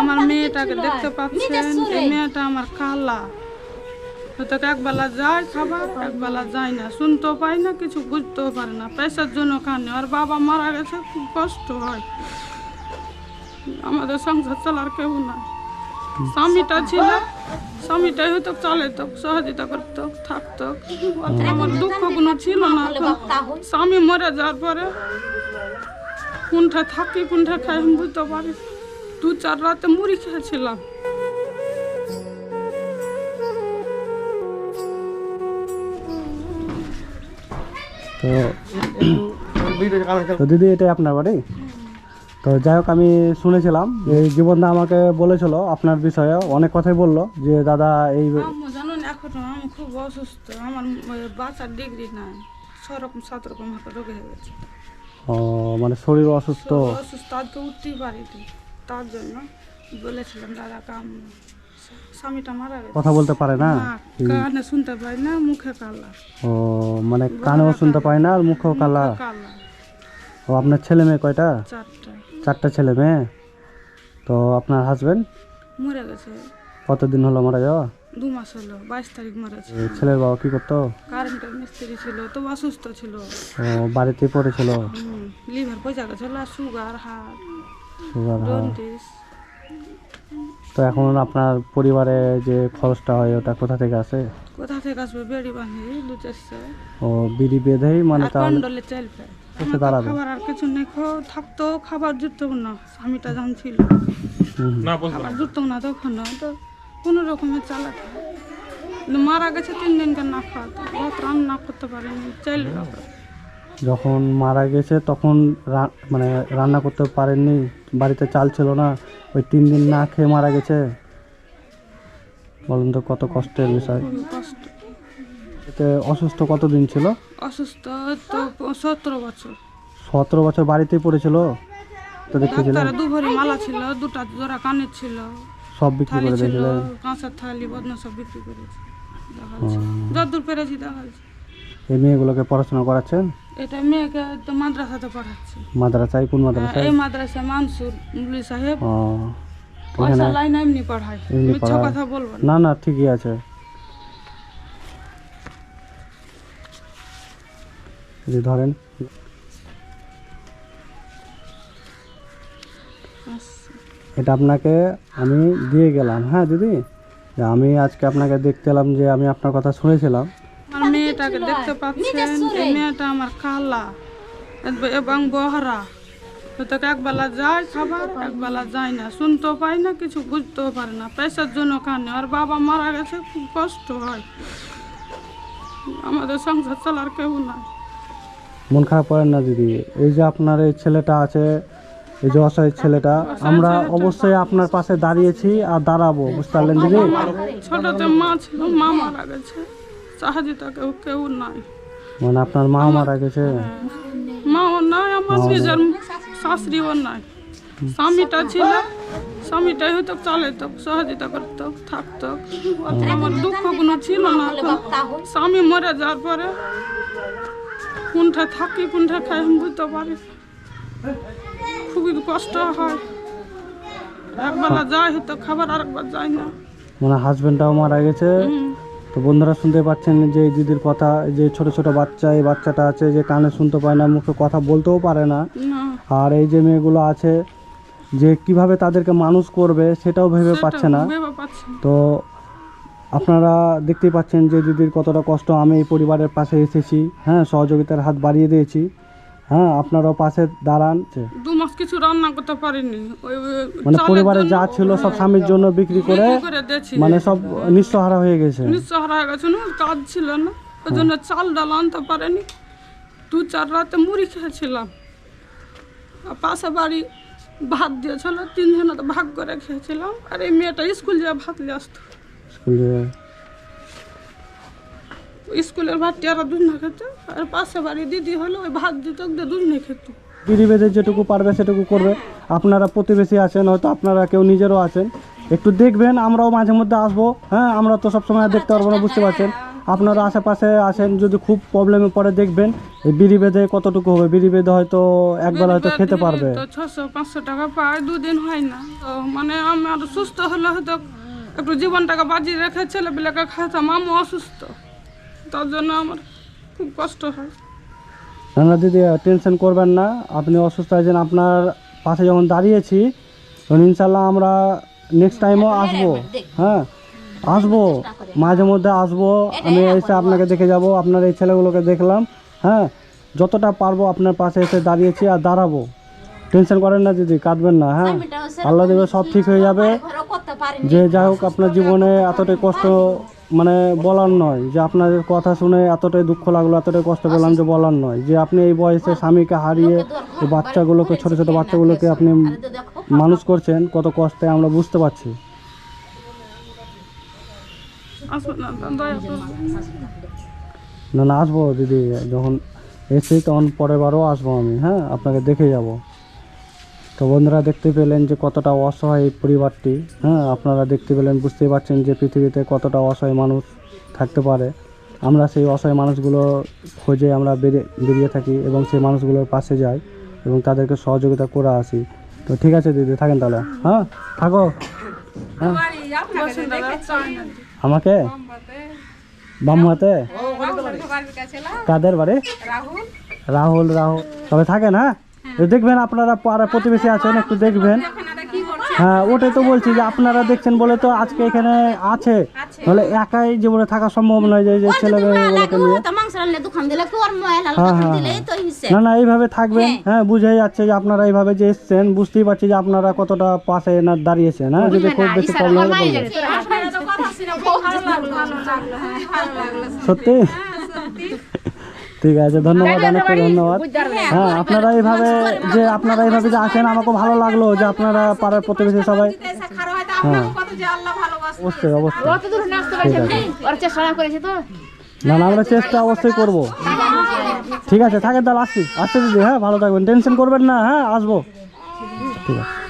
আমার মেয়েটাকে দেখতে পাচ্ছেন এই মেয়েটা আমার খালা। হয়তো একবেলা যায় খাবার একবেলা যায় না। শুনতেও পাই না কিছু বুঝতেও পারে না। পয়সার জন্য খানে আর বাবা মারা গেছে খুব কষ্ট হয়। আমাদের সংসার চলার কেউ নাই। স্বামীটা ছিল স্বামীটাই হয়তো চলে তো সহযোগিতা করতো থাকতো। অত আমার দুঃখ কোনো ছিল না স্বামী মরে যাওয়ার পরে কোনটা থাকি কোনটা খাই আমি বুঝতে পারি। দু চার রাতে মুড়ি খেয়েছিলাম। তো দিদি এটাই আপনার বাড়ি? তো যাই হোক আমি শুনেছিলাম যে এই জীবনদা আমাকে বলেছিল আপনার বিষয়ে অনেক কথাই বলল যে দাদা এই জানেন এখন আমি খুব অসুস্থ আমার বাচ্চার ডিগ্রি নাই ছ রকম সাত রকম রোগ হয়ে গেছে। ও, মানে শরীর অসুস্থ? অসুস্থ আজকে উঠতেই পারিনি। তার জন্য বলেছিলাম দাদা কাম স্বামীটা মারা গেছে। কথা বলতে পারে না? কানে শুনতে পাই না মুখে কালা। ও মানে কানেও শুনতে পায় না আর মুখও কালা? কালা। ও আপনার ছেলে মেয়ে কয়টা? চারটা। চারটা ছেলে মেয়ে? তো আপনার হাজবেন্ড মরে গেছে। কতদিন হলো মারা যাওয়া? দু মাস হলো বাইশ তারিখ এই ছেলের বাবা কি করতো? কারেন্টের মিস্ত্রি ছিল তো অসুস্থ ছিল। ও বাড়িতে পড়েছিল লিভার পয়সা গেছিল আর সুগার হার্ট সুগার তো এখন আপনার পরিবারে যে খরচটা হয় ওটা কোথা থেকে আসে? কোথা থেকে আসবে? বেড়ি বাঁধি দু চারশো ও বিড়ি বেঁধেই মানে তাহলে দাঁড়াবে খাবার আর কিছু নেই খাও থাকতো খাবার জুটতো না স্বামীটা যখন ছিল। খাবার জুটতো না তখন তো কোনো রকমের চালাতে মারা গেছে তিন দিনকে না খাওয়াতো ভাত রান্না করতে পারেনি চাইল যখন মারা গেছে তখন মানে রান্না করতে পারেননি বাড়িতে চাল ছিল না ওই তিন দিন না খেয়ে মারা গেছে। বলুন তো কত কষ্টের বিষয়। এতে অসুস্থ কতদিন ছিল? অসুস্থ তো সতেরো বছর। সতেরো বছর বাড়িতেই পড়েছিল? তো দু ভরি মালা ছিল দুটা জোড়া কানের ছিল। সব বিক্রি করে ছিল দিয়েছিলেন? কাঁচের থালি বদনা সব বিক্রি করেছে। যতদূর পেরেছি এই মেয়েগুলোকে পড়াশোনা করাচ্ছেন? এটা মেয়েকে তো মাদ্রাসাতে পড়াচ্ছি। মাদ্রাসায়? কোন মাদ্রাসায়? এই মাদ্রাসা মানসুর মুলি সাহেব। ও পয়সা লাইন এমনি পড়ায়। মিথ্যা কথা বলব না। না ঠিকই আছে। ধরেন। এটা আপনাকে আমি দিয়ে গেলাম। হ্যাঁ দিদি? আমি আজকে আপনাকে দেখতে এলাম যে আমি আপনার কথা শুনেছিলাম। মেয়েটাকে দেখতে পাচ্ছেন এই মেয়েটা আমার খালা। এবং বহরা। হয়তো একবেলা যায় খাবার একবেলা যায় না। শুনতেও পাই না কিছু বুঝতেও পারে না। পয়সার জন্য খানে আর বাবা মারা গেছে খুব কষ্ট হয়। আমাদের সংসার চলার কেউ নাই। মন খারাপ করেন না দিদি। এই যে আপনার এই ছেলেটা আছে এই যে অসহায় ছেলেটা আমরা অবশ্যই আপনার পাশে দাঁড়িয়েছি আর দাঁড়াবো বুঝতে পারলেন দিদি? ছোটতে মা ছিল মা মারা গেছে। সাহায্যতা কেউ কেউ নাই। মানে আপনার মা মারা গেছে? মাও নাই আমার নিজের শাশুড়িও নাই। স্বামীটা ছিল স্বামীটাই হয়তো চলে তো সহযোগিতা করতো থাকতো। আমার দুঃখ কোনো ছিল না। স্বামী মরে যাওয়ার পরে কোনটা থাকি কোনটা খাই আমি বুঝতে পারি খুবই কষ্ট হয়। একবেলা যায় হয়তো খাবার আরেকবার যাই না। মানে হাজবেন্ডটাও মারা গেছে। তো বন্ধুরা শুনতে পাচ্ছেন যে এই দিদির কথা যে ছোট ছোট বাচ্চা এই বাচ্চাটা আছে যে কানে শুনতে পায় না মুখে কথা বলতেও পারে না। আর এই যে মেয়েগুলো আছে যে কীভাবে তাদেরকে মানুষ করবে সেটাও ভেবে পাচ্ছি না। তো আপনারা দেখতেই পাচ্ছেন যে দিদির কতটা কষ্ট আমি এই পরিবারের পাশে এসেছি হ্যাঁ সহযোগিতার হাত বাড়িয়ে দিয়েছি। হ্যাঁ আপনারাও পাশে দাঁড়ান দু মাস কিছু রান্না করতে পারিনি। মানে পরিবারে যা ছিল সব স্বামীর জন্য বিক্রি করে মানে সব নিঃসহারা হয়ে গেছে। নিঃসহারা হয়ে গেছে না কাজ ছিল না। ওই জন্য চাল ডাল আনতে পারেনি। দু চার রাতে মুড়ি খেয়েছিলাম। পাশে বাড়ি ভাত দিয়েছিল তিনজনে তো ভাগ করে খেয়েছিলাম। আর এই মেয়েটা স্কুল যা ভাত নিয়ে আসতো। স্কুলে স্কুলের ভাত আর দুধ না খেত আর পাশে বাড়ি দিদি হলো ওই ভাত দিত দুধ খেত। বেঁধে যেটুকু পারবে সেটুকু করবে। আপনারা প্রতিবেশী আছেন হয়তো আপনারা কেউ নিজেরও আছেন। একটু দেখবেন আমরাও মাঝে মধ্যে আসব। হ্যাঁ আমরা তো সবসময় দেখতে পারব না বুঝতে পারছেন? আপনারা আশেপাশে আসেন যদি খুব প্রবলেমে পড়ে দেখবেন এই বিড়ি বেঁধে কতটুকু হবে। বিড়ি বেঁধে হয়তো একবেলা হয়তো খেতে পারবে। ছশো পাঁচশো টাকা পায় দুদিন হয় না। তো মানে আমি আর সুস্থ হলে হয়তো একটু জীবনটাকে বাজি রেখে ছেলেপিলাকে খাইতাম আমি অসুস্থ। তার জন্য আমার খুব কষ্ট হয়। না না দিদি টেনশন করবেন না আপনি অসুস্থ আছেন আপনার পাশে যখন দাঁড়িয়েছি তখন ইনশাল্লাহ আমরা নেক্সট টাইমও আসব। হ্যাঁ আসব মাঝে মধ্যে আসব আমি এসে আপনাকে দেখে যাব আপনার এই ছেলেগুলোকে দেখলাম হ্যাঁ যতটা পারব আপনার পাশে এসে দাঁড়িয়েছি আর দাঁড়াবো। টেনশন করেন না দিদি কাঁদবেন না হ্যাঁ। আল্লাহ দেবে সব ঠিক হয়ে যাবে। যে যাই হোক আপনার জীবনে এতটাই কষ্ট মানে বলার নয় যে আপনার কথা শুনে এতটাই দুঃখ লাগল এতটাই কষ্ট পেলাম যে বলার নয়। যে আপনি এই বয়সে স্বামীকে হারিয়ে বাচ্চাগুলোকে ছোট ছোট বাচ্চাগুলোকে আপনি মানুষ করছেন কত কষ্টে আমরা বুঝতে পারছি। না না না আসব দিদি যখন এসে তখন পরের বারও আসব আমি হ্যাঁ? আপনাকে দেখে যাব। তো বন্ধুরা দেখতে পেলেন যে কতটা অসহায় এই পরিবারটি। হ্যাঁ আপনারা দেখতে পেলেন বুঝতেই পারছেন যে পৃথিবীতে কতটা অসহায় মানুষ থাকতে পারে। আমরা সেই অসহায় মানুষগুলো খোঁজে আমরা বেরিয়ে বেরিয়ে থাকি এবং সেই মানুষগুলোর পাশে যাই এবং তাদেরকে সহযোগিতা করে আসি। তো ঠিক আছে দিদি থাকেন তাহলে। হ্যাঁ থাকো। হ্যাঁ। আমাকে? বামুয়াতে? কাদের বাড়ি? রাহুল। রাহুল তবে থাকেন হ্যাঁ? দেখবেন আপনারা পাড়া প্রতিবেশী আছেন একটু দেখবেন। হ্যাঁ ওটাই তো বলছি যে আপনারা দেখছেন বলে তো আজকে এখানে আছে। তাহলে একাই জীবনে থাকা সম্ভব নয় যে যে ছেলে মেয়েগুলোকে নিয়ে। হ্যাঁ হ্যাঁ হ্যাঁ। না না এইভাবে থাকবেন। হ্যাঁ। বুঝে যাচ্ছে যে আপনারা এইভাবে যে এসছেন বুঝতেই পারছি যে আপনারা কতটা পাশে না দাঁড়িয়েছেন হ্যাঁ? যদি খুব বেশি প্রবলেম হলে বলবেন সত্যি। ঠিক আছে ধন্যবাদ অনেক ধন্যবাদ। হ্যাঁ আপনারা এইভাবে যে আপনারা এইভাবে যে আসেন আমাকে ভালো লাগল যে আপনারা পাড়ার প্রতিবেশী সবাই হ্যাঁ। অবশ্যই অবশ্যই। না না আমরা চেষ্টা অবশ্যই করব। ঠিক আছে থাকেন তাহলে আসছি। আসছি দিদি হ্যাঁ ভালো থাকবেন। টেনশন করবেন না হ্যাঁ আসব। ঠিক আছে।